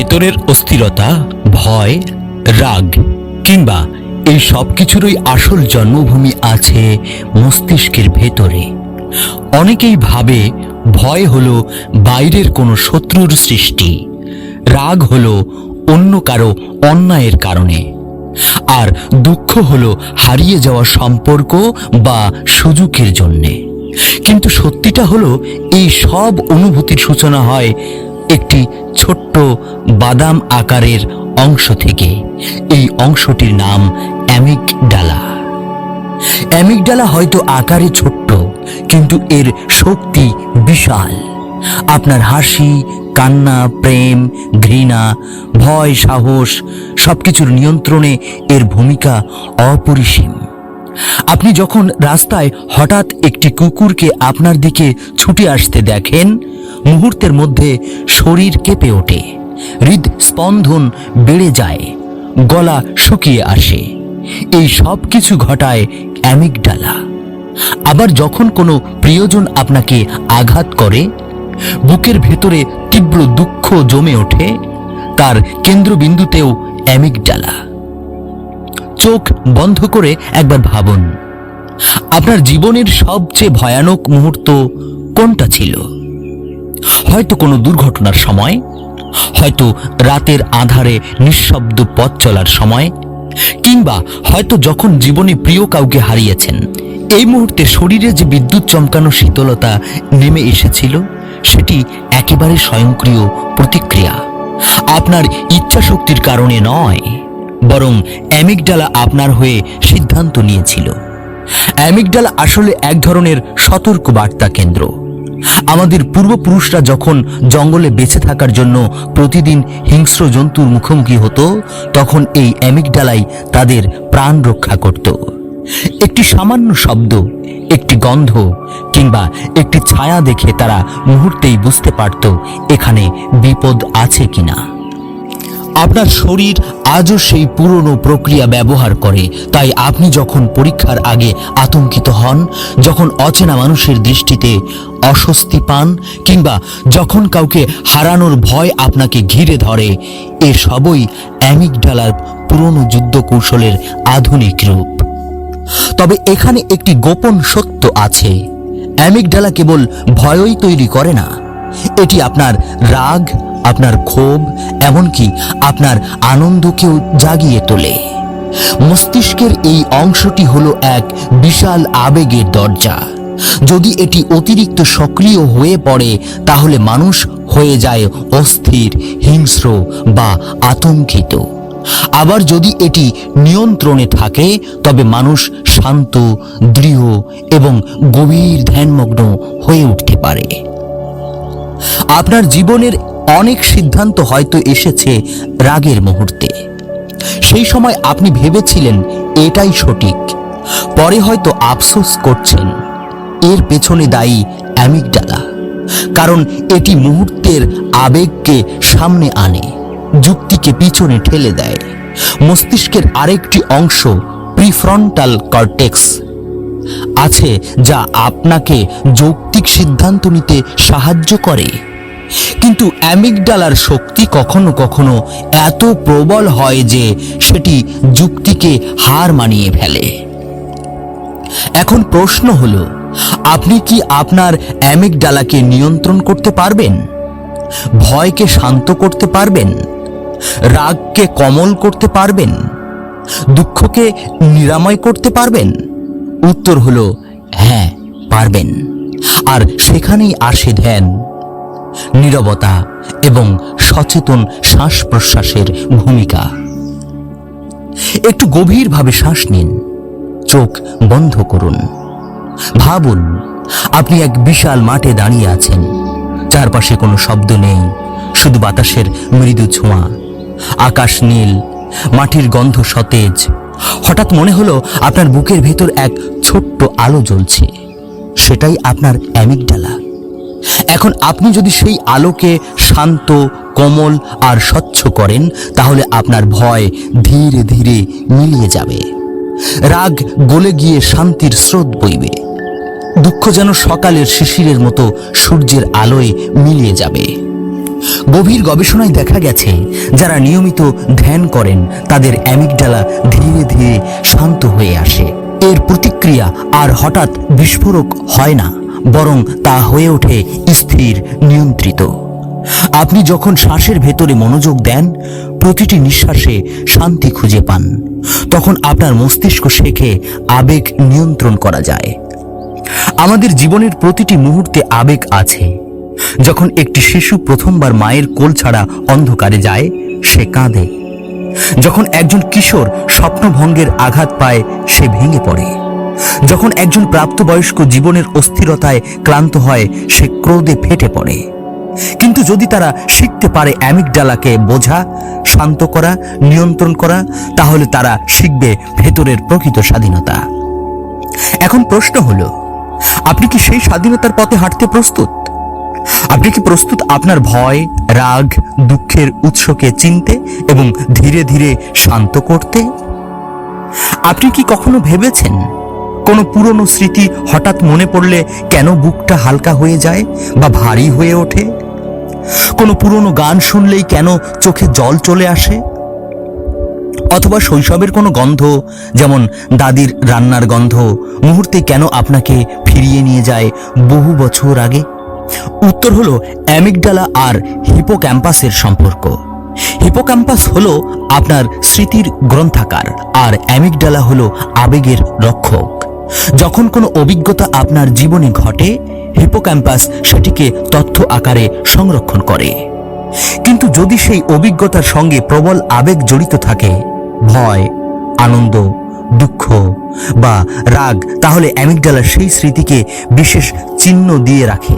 ভেতরের অস্থিরতা, ভয়, রাগ কিংবা এই সব কিছুরই আসল জন্মভূমি আছে মস্তিষ্কের ভেতরে। অনেকেই ভাবে ভয় হলো বাইরের কোনো শত্রুর সৃষ্টি, রাগ হলো অন্য কারও অন্যায়ের কারণে, আর দুঃখ হলো হারিয়ে যাওয়া সম্পর্ক বা সুযোগের জন্যে। কিন্তু সত্যিটা হলো এই সব অনুভূতির সূচনা হয় একটি ছোট্ট বাদাম আকারের অংশ থেকে। এই অংশটির নাম অ্যামিকডালা অ্যামিকডালা হয়তো আকারে ছোট্ট, কিন্তু এর শক্তি বিশাল। আপনার হাসি, কান্না, প্রেম, ঘৃণা, ভয়, সাহস, সবকিছুর নিয়ন্ত্রণে এর ভূমিকা অপরিসীম। আপনি যখন রাস্তায় হঠাৎ একটি কুকুরকে আপনার দিকে ছুটে আসতে দেখেন, মুহূর্তের মধ্যে শরীর কেঁপে ওঠে, হৃদস্পন্দন বেড়ে যায়, গলা শুকিয়ে আসে। এই সব কিছু ঘটায় অ্যামিকডালা আবার যখন কোনো প্রিয়জন আপনাকে আঘাত করে, বুকের ভেতরে তীব্র দুঃখ জমে ওঠে, তার কেন্দ্রবিন্দুতেও অ্যামিকডালা চোখ বন্ধ করে একবার ভাবুন, আপনার জীবনের সবচেয়ে ভয়ানক মুহূর্ত কোনটা ছিল? হয়তো কোনো দুর্ঘটনার সময়, হয়তো রাতের আধারে নিঃশব্দ পথ চলার সময়, কিংবা হয়তো যখন জীবনে প্রিয় কাউকে হারিয়েছেন, এই মুহূর্তে শরীরে যে বিদ্যুৎ চমকানো শীতলতা নেমে এসেছিল, সেটি একেবারে স্বয়ংক্রিয় প্রতিক্রিয়া। আপনার ইচ্ছা শক্তির কারণে নয়। বরং অ্যামিকডালা আপনার হয়ে সিদ্ধান্ত নিয়েছিল। অ্যামিকডালা আসলে এক ধরনের সতর্ক বার্তা কেন্দ্র। আমাদের পূর্বপুরুষরা যখন জঙ্গলে বেঁচে থাকার জন্য প্রতিদিন হিংস্র জন্তুর মুখোমুখি হতো, তখন এই অ্যামিকডালাই তাদের প্রাণ রক্ষা করত। একটি সামান্য শব্দ, একটি গন্ধ কিংবা একটি ছায়া দেখে তারা মুহূর্তেই বুঝতে পারত এখানে বিপদ আছে কিনা। আপনার শরীর আজও সেই পুরনো প্রক্রিয়া ব্যবহার করে। তাই আপনি যখন পরীক্ষার আগে আতঙ্কিত হন, যখন অচেনা মানুষের দৃষ্টিতে অস্বস্তি পান, কিংবা যখন কাউকে হারানোর ভয় আপনাকে ঘিরে ধরে, এ সবই অ্যামিকডালার পুরনো যুদ্ধ কৌশলের আধুনিক রূপ। তবে এখানে একটি গোপন সত্য আছে। অ্যামিকডালা কেবল ভয়ই তৈরি করে না। এটি আপনার রাগ আপনার ক্ষোভ, এমনকি আপনার আনন্দকেও জাগিয়ে তোলে। মস্তিষ্কের এই অংশটি হলো এক বিশাল আবেগের দরজা। যদি এটি অতিরিক্ত সক্রিয় হয়ে পড়ে, তাহলে মানুষ হয়ে যায় অস্থির, হিংস্র বা আতঙ্কিত। আবার যদি এটি নিয়ন্ত্রণে থাকে, তবে মানুষ শান্ত, দৃঢ় এবং গভীর ধ্যানমগ্ন হয়ে উঠতে পারে। আপনার জীবনের অনেক সিদ্ধান্ত হয়তো এসেছে রাগের মুহূর্তে। সেই সময় আপনি ভেবেছিলেন, এটাই সঠিক। পরে হয়তো আফসোস করছেন। এর পেছনে দায়ী অ্যামিকডালা কারণ এটি মুহূর্তের আবেগকে সামনে আনে, যুক্তিকে পিছনে ঠেলে দেয়। মস্তিষ্কের আরেকটি অংশ, প্রিফ্রন্টাল কর্টেক্স, আছে যা আপনাকে যৌক্তিক সিদ্ধান্ত নিতে সাহায্য করে। কিন্তু অ্যামিকডালার শক্তি কখনো কখনো এত প্রবল হয় যে সেটি যুক্তিকে হার মানিয়ে ফেলে। এখন প্রশ্ন হলো, আপনি কি আপনার অ্যামিকডালাকে নিয়ন্ত্রণ করতে পারবেন? ভয়কে শান্ত করতে পারবেন? রাগকে কমল করতে পারবেন? দুঃখকে নিরাময় করতে পারবেন? উত্তর হলো হ্যাঁ পারবেন। আর সেখানেই আসে ধ্যান। নীরবতা এবং সচেতন শ্বাস প্রশ্বাসের ভূমিকা। একটু গভীরভাবে শ্বাস নিন, চোখ বন্ধ করুন। ভাবুন, আপনি এক বিশাল মাঠে দাঁড়িয়ে আছেন। চারপাশে কোনো শব্দ নেই, শুধু বাতাসের মৃদু ছোঁয়া। আকাশ নীল, মাটির গন্ধ সতেজ। হঠাৎ মনে হলো আপনার বুকের ভেতর এক ছোট্ট আলো জ্বলছে। সেটাই আপনার অ্যামিকডালা এখন আপনি যদি সেই আলোকে শান্ত, কোমল আর স্বচ্ছ করেন, তাহলে আপনার ভয় ধীরে ধীরে মিলিয়ে যাবে। রাগ গলে গিয়ে শান্তির স্রোত বইবে। দুঃখ যেন সকালের শিশিরের মতো সূর্যের আলোয় মিলিয়ে যাবে। গভীর গবেষণায় দেখা গেছে, যারা নিয়মিত ধ্যান করেন, তাদের অ্যামিকডালা ধীরে ধীরে শান্ত হয়ে আসে। এর প্রতিক্রিয়া আর হঠাৎ বিস্ফোরক হয় না। বরং তা হয়ে ওঠে স্থির, নিয়ন্ত্রিত। আপনি যখন শ্বাসের ভেতরে মনোযোগ দেন, প্রতিটি নিঃশ্বাসে শান্তি খুঁজে পান। তখন আপনার মস্তিষ্ক শেখে আবেগ নিয়ন্ত্রণ করা যায়। আমাদের জীবনের প্রতিটি মুহূর্তে আবেগ আছে। যখন একটি শিশু প্রথমবার মায়ের কোল ছাড়া অন্ধকারে যায়, সে কাঁদে। যখন একজন কিশোর স্বপ্নভঙ্গের আঘাত পায়, সে ভেঙে পড়ে। যখন একজন প্রাপ্তবয়স্ক জীবনের অস্থিরতায় ক্লান্ত হয়, সে ক্রোধে ফেটে পড়ে। কিন্তু যদি তারা শিখতে পারে অ্যামিকডালাকে বোঝা, শান্ত করা, নিয়ন্ত্রণ করা, তাহলে তারা শিখবে ভেতরের প্রকৃত স্বাধীনতা। এখন প্রশ্ন হলো, আপনি কি সেই স্বাধীনতার পথে হাঁটতে প্রস্তুত? আপনি কি প্রস্তুত আপনার ভয়, রাগ, দুঃখের উৎসকে চিনতে এবং ধীরে ধীরে শান্ত করতে? আপনি কি কখনো ভেবেছেন কোনো পুরনো স্মৃতি হঠাৎ মনে পড়লে কেন বুকটা হালকা হয়ে যায় বা ভারী হয়ে ওঠে? কোনো পুরনো গান শুনলেই কেন চোখে জল চলে আসে? অথবা শৈশবের কোনো গন্ধ, যেমন দাদির রান্নার গন্ধ, মুহূর্তে কেন আপনাকে ফিরিয়ে নিয়ে যায় বহু বছর আগে? উত্তর হলো অ্যামিকডালা আর হিপোক্যাম্পাসের সম্পর্ক। হিপোক্যাম্পাস হলো আপনার স্মৃতির গ্রন্থাকার আর অ্যামিকডালা হলো আবেগের রক্ষক। যখন কোনো অভিজ্ঞতা আপনার জীবনে ঘটে, হিপোক্যাম্পাস সেটিকে তথ্য আকারে সংরক্ষণ করে। কিন্তু যদি সেই অভিজ্ঞতার সঙ্গে প্রবল আবেগ জড়িত থাকে, ভয়, আনন্দ, দুঃখ বা রাগ, তাহলে অ্যামিকডালা সেই স্মৃতিকে বিশেষ চিহ্ন দিয়ে রাখে।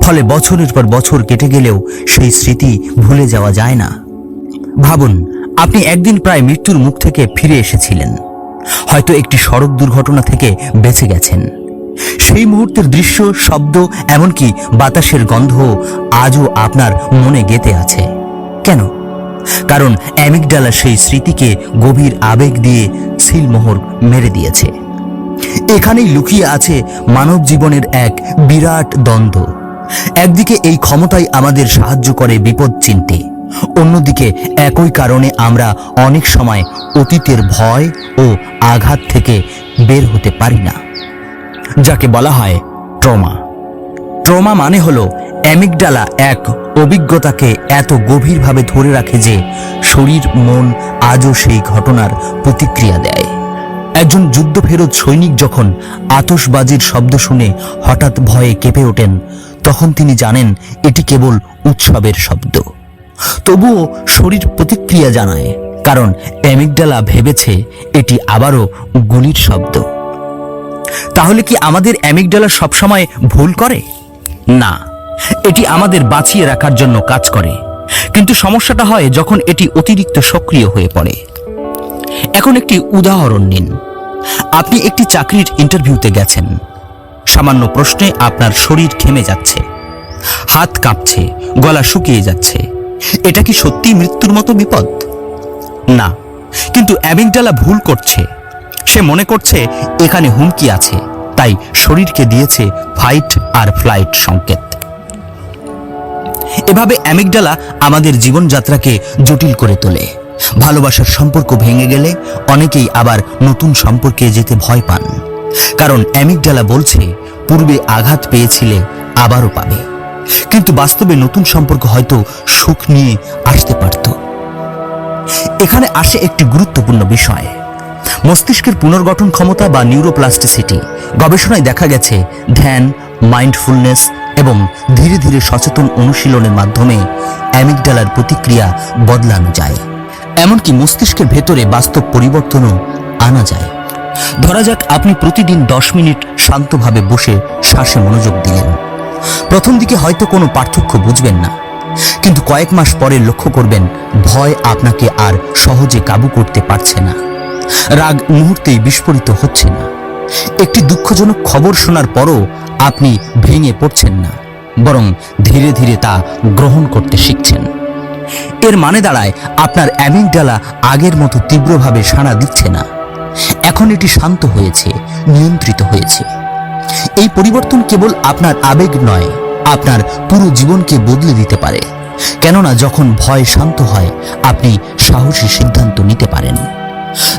ফলে বছরের পর বছর কেটে গেলেও সেই স্মৃতি ভুলে যাওয়া যায় না। ভাবুন, আপনি একদিন প্রায় মৃত্যুর মুখ থেকে ফিরে এসেছিলেন। হয়তো একটি সড়ক দুর্ঘটনা থেকে বেঁচে গেছেন। সেই মুহূর্তের দৃশ্য, শব্দ, এমনকি বাতাসের গন্ধ আজও আপনার মনে গেঁথে আছে। কেন? কারণ অ্যামিকডালা সেই স্মৃতিকে গভীর আবেগ দিয়ে সিলমোহর মেরে দিয়েছে। এখানেই লুকিয়ে আছে মানব জীবনের এক বিরাট দ্বন্দ্ব। একদিকে এই ক্ষমতাই আমাদের সাহায্য করে বিপদ চিনতে, অন্যদিকে একই কারণে আমরা অনেক সময় অতীতের ভয় ও আঘাত থেকে বের হতে পারি না। যাকে বলা হয় ট্রমা। ট্রমা মানে হলো অ্যামিকডালা এক অভিজ্ঞতাকে এত গভীরভাবে ধরে রাখে যে শরীর, মন আজও সেই ঘটনার প্রতিক্রিয়া দেয়। একজন যুদ্ধফেরত সৈনিক যখন আতশবাজির শব্দ শুনে হঠাৎ ভয়ে কেঁপে ওঠেন, তখন তিনি জানেন এটি কেবল উৎসবের শব্দ। তবুও শরীর প্রতিক্রিয়া জানায়। কারণ অ্যামিকডালা ভেবেছে এটি আবারও গুলির শব্দ। তাহলে কি আমাদের অ্যামিকডালা সবসময় ভুল করে? না, এটি আমাদের বাঁচিয়ে রাখার জন্য কাজ করে। কিন্তু সমস্যাটা হয় যখন এটি অতিরিক্ত সক্রিয় হয়ে পড়ে। এখন একটি উদাহরণ নিন। আপনি একটি চাকরির ইন্টারভিউতে গেছেন। সামান্য প্রশ্নে আপনার শরীর ঘেমে যাচ্ছে। হাত কাঁপছে, গলা শুকিয়ে যাচ্ছে। এটা কি সত্যি মৃত্যুর মতো বিপদ? না, কিন্তু অ্যাবিংডালা ভুল করছে। সে মনে করছে এখানে হুমকি আছে, তাই শরীরকে দিয়েছে ফাইট আর ফ্লাইট সংকেত। এভাবে অ্যামিকডালা আমাদের জীবনযাত্রাকে জটিল করে তোলে। ভালোবাসার সম্পর্ক ভেঙে গেলে অনেকেই আবার নতুন সম্পর্কে যেতে ভয় পান। কারণ অ্যামিকডালা বলছে, পূর্বে আঘাত পেয়েছিলে, আবারও পাবে। কিন্তু বাস্তবে নতুন সম্পর্ক হয়তো সুখ নিয়ে আসতে পারত। এখানে আসে একটি গুরুত্বপূর্ণ বিষয়। মস্তিষ্কের পুনর্গঠন ক্ষমতা বা নিউরোপ্লাস্টিসিটি গবেষণায় দেখা গেছে ধ্যান মাইন্ডফুলনেস এবং ধীরে ধীরে সচেতন অনুশীলনের মাধ্যমে অ্যামিকডালার প্রতিক্রিয়া বদলানো যায়। এমনকি মস্তিষ্কের ভেতরে বাস্তব পরিবর্তনও আনা যায়। ধরা যাক আপনি প্রতিদিন দশ মিনিট শান্তভাবে বসে শ্বাসে মনোযোগ দিলেন। প্রথম দিকে হয়তো কোনো পার্থক্য বুঝবেন না। কিন্তু কয়েক মাস পরে লক্ষ্য করবেন, ভয় আপনাকে আর সহজে কাবু করতে পারছে না। রাগ মুহূর্তেই বিস্ফোরিত হচ্ছে না। একটি দুঃখজনক খবর শোনার পরও আপনি ভেঙে পড়ছেন না, বরং ধীরে ধীরে তা গ্রহণ করতে শিখছেন। এর মানে দাঁড়ায়, আপনার অ্যামিগডালা আগের মতো তীব্রভাবে সাড়া দিচ্ছে না। এখন এটি শান্ত হয়েছে, নিয়ন্ত্রিত হয়েছে। এই পরিবর্তন কেবল আপনার আবেগ নয় আপনার পুরো জীবনকে বদলে দিতে পারে। কেননা যখন ভয় শান্ত হয়, আপনি সাহসী সিদ্ধান্ত নিতে পারেন।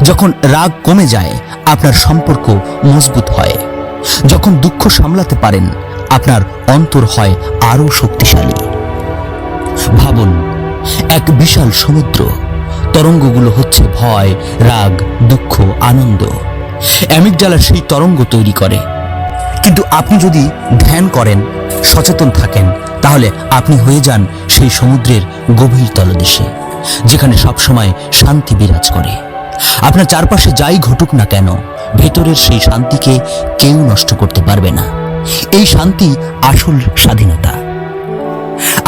যখন রাগ কমে যায়, আপনার সম্পর্ক মজবুত হয়। যখন দুঃখ সামলাতে পারেন, আপনার অন্তর হয় আরও শক্তিশালী। ভাবুন, এক বিশাল সমুদ্র, তরঙ্গগুলো হচ্ছে ভয়, রাগ, দুঃখ, আনন্দ। অ্যামিকডালা সেই তরঙ্গ তৈরি করে। কিন্তু আপনি যদি ধ্যান করেন সচেতন থাকেন, তাহলে আপনি হয়ে যান সেই সমুদ্রের গভীর তলদেশে, যেখানে সবসময় শান্তি বিরাজ করে। আপনার চারপাশে যাই ঘটুক না কেন, ভেতরের সেই শান্তিকে কেউ নষ্ট করতে পারবে না। এই শান্তি আসল স্বাধীনতা।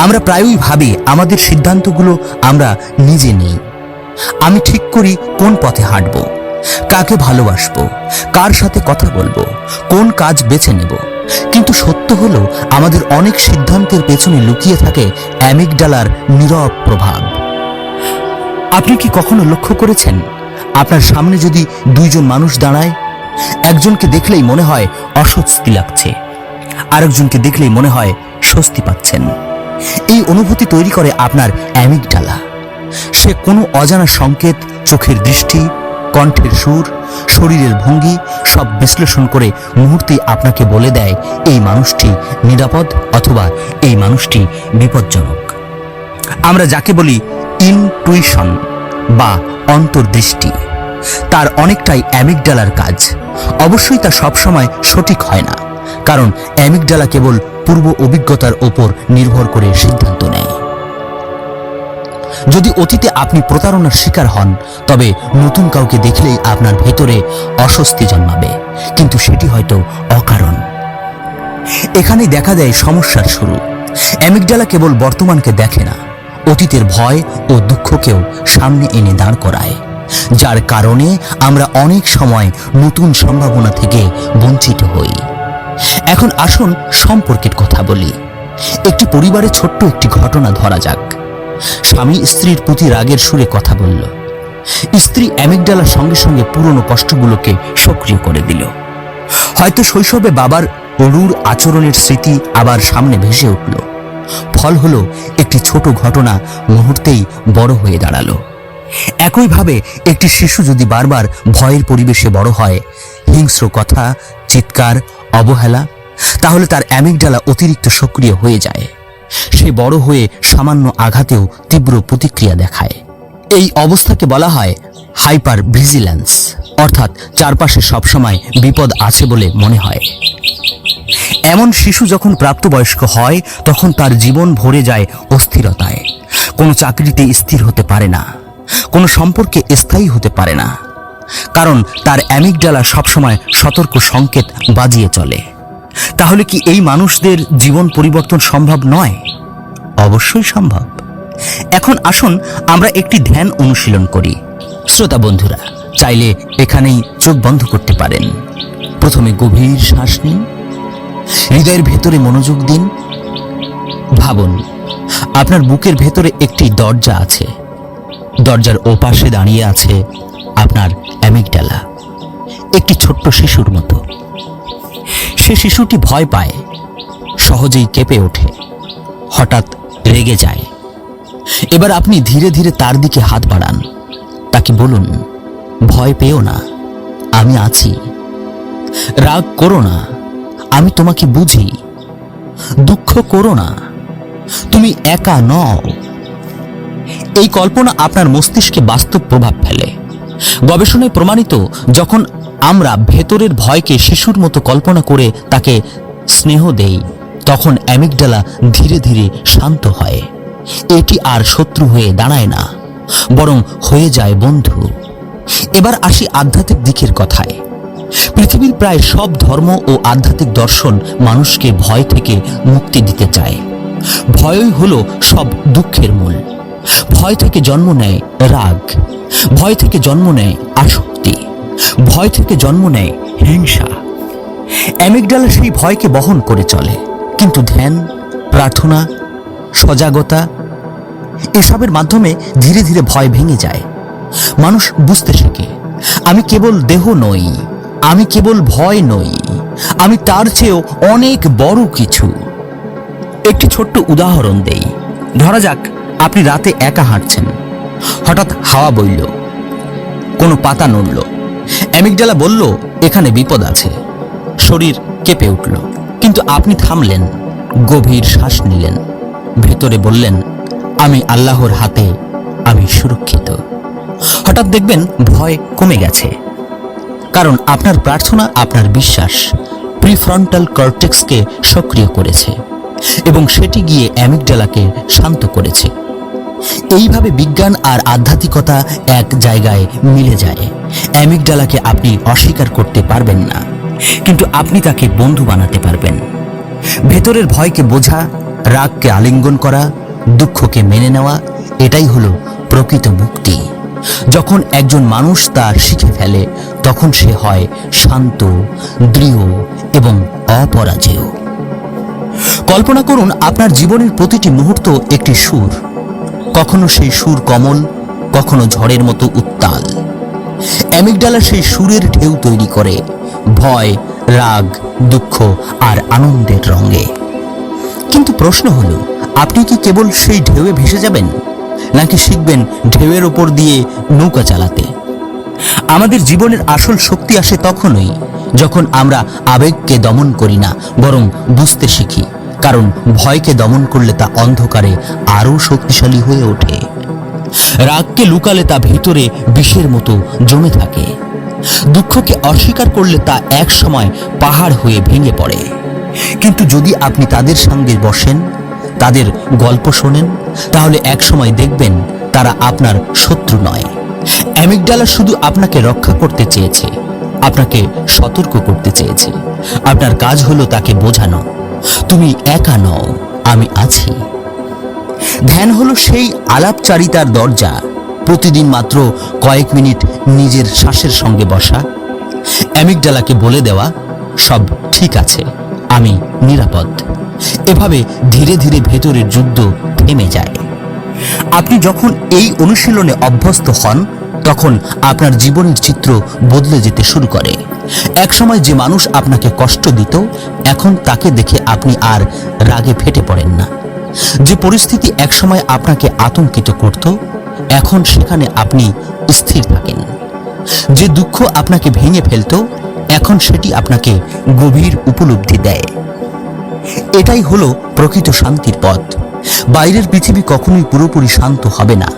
আমরা প্রায়ই ভাবি, আমাদের সিদ্ধান্তগুলো আমরা নিজে নেই। আমি ঠিক করি কোন পথে হাঁটব, কাকে ভালোবাসবো, কার সাথে কথা বলব, কোন কাজ বেছে নেব। কিন্তু সত্য হলো, আমাদের অনেক সিদ্ধান্তের পেছনে লুকিয়ে থাকে অ্যামিকডালার নীরব প্রভাব। আপনি কি কখনো লক্ষ্য করেছেন, আপনার সামনে যদি দুইজন মানুষ দাঁড়ায়, একজনকে দেখলেই মনে হয় অস্বস্তি লাগছে, আরেকজনকে দেখলেই মনে হয় স্বস্তি পাচ্ছেন? এই অনুভূতি তৈরি করে আপনার অ্যামিকডালা সে কোনো অজানা সংকেত চোখের দৃষ্টি কণ্ঠের সুর, শরীরের ভঙ্গি সব বিশ্লেষণ করে মুহূর্তেই আপনাকে বলে দেয়, এই মানুষটি নিরাপদ অথবা এই মানুষটি বিপজ্জনক। আমরা যাকে বলি ইনটুইশন বা অন্তর্দৃষ্টি। তার অনেকটাই অ্যামিকডালার কাজ। অবশ্যই তা সবসময় সঠিক হয় না, কারণ অ্যামিকডালা কেবল পূর্ব অভিজ্ঞতার ওপর নির্ভর করে সিদ্ধান্ত নেয়। যদি অতীতে আপনি প্রতারণার শিকার হন, তবে নতুন কাউকে দেখলেই আপনার ভেতরে অস্বস্তি জন্মাবে। কিন্তু সেটি হয়তো অকারণ। এখানে দেখা দেয় সমস্যার শুরু। অ্যামিকডালা কেবল বর্তমানকে দেখে না, অতীতের ভয় ও দুঃখকেও সামনে এনে দাঁড় করায়। যার কারণে আমরা অনেক সময় নতুন সম্ভাবনা থেকে বঞ্চিত হই। এখন আসুন সম্পর্কের কথা বলি। একটি পরিবারে ছোট্ট একটি ঘটনা ধরা যাক। স্বামী স্ত্রীর প্রতি রাগের সুরে কথা বলল। স্ত্রী অ্যামিকডালার সঙ্গে সঙ্গে পুরনো কষ্টগুলোকে সক্রিয় করে দিল। হয়তো শৈশবে বাবার রূঢ় আচরণের স্মৃতি আবার সামনে ভেসে উঠল। ফল হলো, একটি ছোট ঘটনা মুহূর্তেই বড় হয়ে দাঁড়াল। একইভাবে একটি শিশু যদি বারবার ভয়ের পরিবেশে বড় হয়, হিংস্র কথা, চিৎকার, অবহেলা, তাহলে তার অ্যামিকডালা অতিরিক্ত সক্রিয় হয়ে যায়। সে বড় হয়ে সামান্য আঘাতেও তীব্র প্রতিক্রিয়া দেখায়। এই অবস্থাকে বলা হয় হাইপার ভিজিল্যান্স অর্থাৎ চারপাশে সবসময় বিপদ আছে বলে মনে হয়। এমন শিশু যখন প্রাপ্তবয়স্ক হয়, তখন তার জীবন ভরে যায় অস্থিরতায়। কোনো চাকরিতে স্থির হতে পারে না, কোনো সম্পর্কে স্থায়ী হতে পারে না, কারণ তার অ্যামিকডালা সবসময় সতর্ক সংকেত বাজিয়ে চলে। তাহলে কি এই মানুষদের জীবন পরিবর্তন সম্ভব নয়? অবশ্যই সম্ভব। এখন আসুন আমরা একটি ধ্যান অনুশীলন করি। শ্রোতা বন্ধুরা, চাইলে এখানেই চোখ বন্ধ করতে পারেন। প্রথমে গভীর শ্বাস নিন। হৃদয়ের ভেতরে মনোযোগ দিন। ভাবুন, আপনার বুকের ভেতরে একটি দরজা আছে। দরজার ওপাশে দাঁড়িয়ে আছে আপনার অ্যামিকডালা একটি ছোট্ট শিশুর মতো। সে শিশুটি ভয় পায়। সহজেই কেঁপে ওঠে। হঠাৎ রেগে যায়। এবার আপনি ধীরে ধীরে তার দিকে হাত বাড়ান। তাকে বলুন, ভয় পেও না, আমি আছি। রাগ করো না, আমি তোমাকে বুঝি। দুঃখ করো না, তুমি একা নও। এই কল্পনা আপনার মস্তিষ্কে বাস্তব প্রভাব ফেলে। গবেষণায় প্রমাণিত, যখন আমরা ভেতরের ভয়কে শিশুর মতো কল্পনা করে তাকে স্নেহ দেই। তখন অ্যামিকডালা ধীরে ধীরে শান্ত হয়। এটি আর শত্রু হয়ে দাঁড়ায় না, বরং হয়ে যায় বন্ধু। এবার আসি আধ্যাত্মিক দিকের কথায়। পৃথিবীর প্রায় সব ধর্ম ও আধ্যাত্মিক দর্শন মানুষকে ভয় থেকে মুক্তি দিতে চায়। ভয়ই হলো সব দুঃখের মূল। ভয় থেকে জন্ম নেয় রাগ। ভয় থেকে জন্ম নেয় আসক্তি। ভয় থেকে জন্ম নেয় হিংসা। অ্যামিকডালা সেই ভয়কে বহন করে চলে। কিন্তু ধ্যান, প্রার্থনা, সজাগতা এসবের মাধ্যমে ধীরে ধীরে ভয় ভেঙে যায়। মানুষ বুঝতে শেখে, আমি কেবল দেহ নই, আমি কেবল ভয় নই, আমি তার চেয়েও অনেক বড় কিছু। একটি ছোট্ট উদাহরণ দেই। ধরা যাক, আপনি রাতে একা হাঁটছেন। হঠাৎ হাওয়া বইল, কোনো পাতা নড়ল। অ্যামিকডালা বলল, এখানে বিপদ আছে। শরীর কেঁপে উঠল, কিন্তু আপনি থামলেন, গভীর শ্বাস নিলেন। ভেতরে বললেন, আমি আল্লাহর হাতে, আমি সুরক্ষিত। হঠাৎ দেখবেন ভয় কমে গেছে। কারণ আপনার প্রার্থনা, আপনার বিশ্বাস প্রিফ্রন্টাল কর্টেক্সকে সক্রিয় করেছে এবং সেটি গিয়ে অ্যামিকডালাকে শান্ত করেছে। এইভাবে বিজ্ঞান আর আধ্যাত্মিকতা এক জায়গায় মিলে যায়। অ্যামিকডালাকে আপনি অস্বীকার করতে পারবেন না, কিন্তু আপনি তাকে বন্ধু বানাতে পারবেন। ভেতরের ভয়কে বোঝা, রাগকে আলিঙ্গন করা, দুঃখকে মেনে নেওয়া, এটাই হলো প্রকৃত মুক্তি। যখন একজন মানুষ তা শিখে ফেলে, তখন সে হয় শান্ত, দৃঢ় এবং অপরাজেয়। কল্পনা করুন, আপনার জীবনের প্রতিটি মুহূর্ত একটি সুর। কখনো সেই সুর কমল, কখনো ঝড়ের মতো উত্তাল। অ্যামিকডালা সেই সুরের ঢেউ তৈরি করে, ভয়, রাগ, দুঃখ আর আনন্দের রঙে। কিন্তু প্রশ্ন হলো, আপনি কি কেবল সেই ঢেউয়ে ভেসে যাবেন, নাকি শিখবেন ঢেউয়ের ওপর দিয়ে নৌকা চালাতে? আমাদের জীবনের আসল শক্তি আসে তখনই, যখন আমরা আবেগকে দমন করি না, বরং বুঝতে শিখি। কারণ ভয়কে দমন করলে তা অন্ধকারে আরও শক্তিশালী হয়ে ওঠে। রাগকে লুকালে তা ভিতরে বিষের মতো জমে থাকে। দুঃখকে অস্বীকার করলে তা এক সময় পাহাড় হয়ে ভেঙে পড়ে। কিন্তু যদি আপনি তাদের সঙ্গে বসেন, তাদের গল্প শোনেন, তাহলে এক সময় দেখবেন তারা আপনার শত্রু নয়। অ্যামিকডালা শুধু আপনাকে রক্ষা করতে চেয়েছে, আপনাকে সতর্ক করতে চেয়েছে। আপনার কাজ হলো তাকে বোঝানো। তুমি একা নও, আমি আছি। ধ্যান হলো সেই আলাপচারিতার দরজা। প্রতিদিন মাত্র কয়েক মিনিট নিজের শ্বাসের সঙ্গে বসা। অ্যামিকডালাকে বলে দেওয়া, সব ঠিক আছে, আমি নিরাপদ। এভাবে ধীরে ধীরে ভেতরের যুদ্ধ থেমে যায়। আপনি যখন এই অনুশীলনে অভ্যস্ত হন, তখন আপনার জীবনের চিত্র বদলে যেতে শুরু করে। একসময় যে মানুষ আপনাকে কষ্ট দিত, এখন তাকে দেখে আপনি আর রাগে ফেটে পড়েন না। যে পরিস্থিতি একসময় আপনাকে আতঙ্কিত করত, এখন সেখানে আপনি স্থির থাকেন। যে দুঃখ আপনাকে ভেঙে ফেলত, এখন সেটি আপনাকে গভীর উপলব্ধি দেয়। এটাই হলো প্রকৃত শান্তির পথ। বাইরের পৃথিবী কখনোই পুরোপুরি শান্ত হবে না।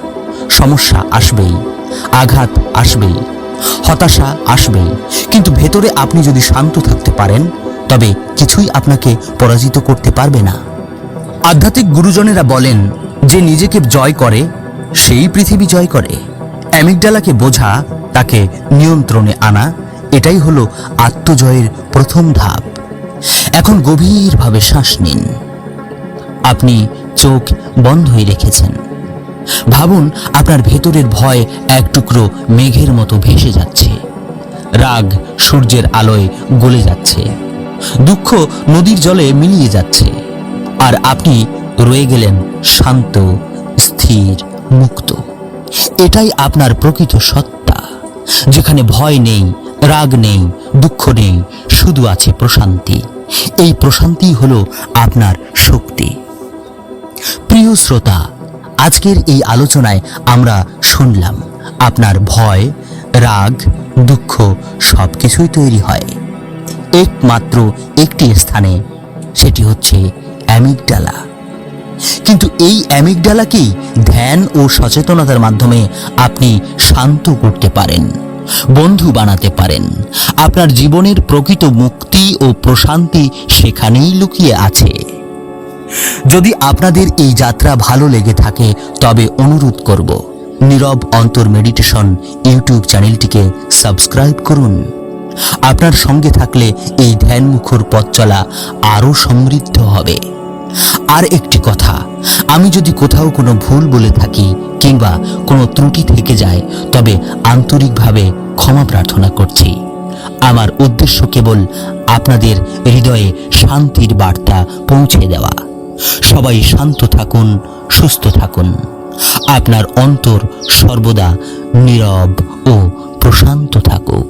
সমস্যা আসবেই, আঘাত আসবেই। হতাশা আসবেই। কিন্তু ভেতরে আপনি যদি শান্ত থাকতে পারেন, তবে কিছুই আপনাকে পরাজিত করতে পারবে না। আধ্যাত্মিক গুরুজনেরা বলেন, যে নিজেকে জয় করে, সেই পৃথিবী জয় করে। অ্যামিকডালাকে বোঝা, তাকে নিয়ন্ত্রণে আনা, এটাই হলো আত্মজয়ের প্রথম ধাপ। এখন গভীরভাবে শ্বাস নিন। আপনি চোখ বন্ধই রেখেছেন। ভাবুন, আপনার ভেতরের ভয় এক টুকরো মেঘের মতো ভেসে যাচ্ছে। রাগ সূর্যের আলোয় গলে যাচ্ছে। দুঃখ নদীর জলে মিলিয়ে যাচ্ছে। আর আপনি রয়ে গেলেন শান্ত, স্থির, মুক্ত। এটাই আপনার প্রকৃত সত্তা। যেখানে ভয় নেই, রাগ নেই, দুঃখ নেই, শুধু আছে প্রশান্তি। এই প্রশান্তি হলো আপনার শক্তি। প্রিয় শ্রোতা আজকের এই আলোচনায় আমরা শুনলাম, আপনার ভয়, রাগ, দুঃখ সব কিছুই তৈরি হয়। একমাত্র একটি স্থানে, সেটি হচ্ছে অ্যামিকডালা কিন্তু এই অ্যামিকডালাকেই ধ্যান ও সচেতনতার মাধ্যমে আপনি শান্ত করতে পারেন, বন্ধু বানাতে পারেন? আপনার জীবনের প্রকৃত মুক্তি ও প্রশান্তি সেখানেই লুকিয়ে আছে। যদি আপনাদের এই যাত্রা ভালো লেগে থাকে, তবে অনুরোধ করব, নীরব অন্তর মেডিটেশন ইউটিউব চ্যানেলটিকে সাবস্ক্রাইব করুন। আপনার সঙ্গে থাকলে এই ধ্যানমুখর পথ চলা আরও সমৃদ্ধ হবে। আর একটি কথা, আমি যদি কোথাও কোনো ভুল বলে থাকি কিংবা কোনো ত্রুটি থেকে যায়, তবে আন্তরিকভাবে ক্ষমা প্রার্থনা করছি। আমার উদ্দেশ্য কেবল আপনাদের হৃদয়ে শান্তির বার্তা পৌঁছে দেওয়া। সবাই শান্ত থাকুন সুস্থ থাকুন। আপনার অন্তর সর্বদা নীরব ও প্রশান্ত থাকুক।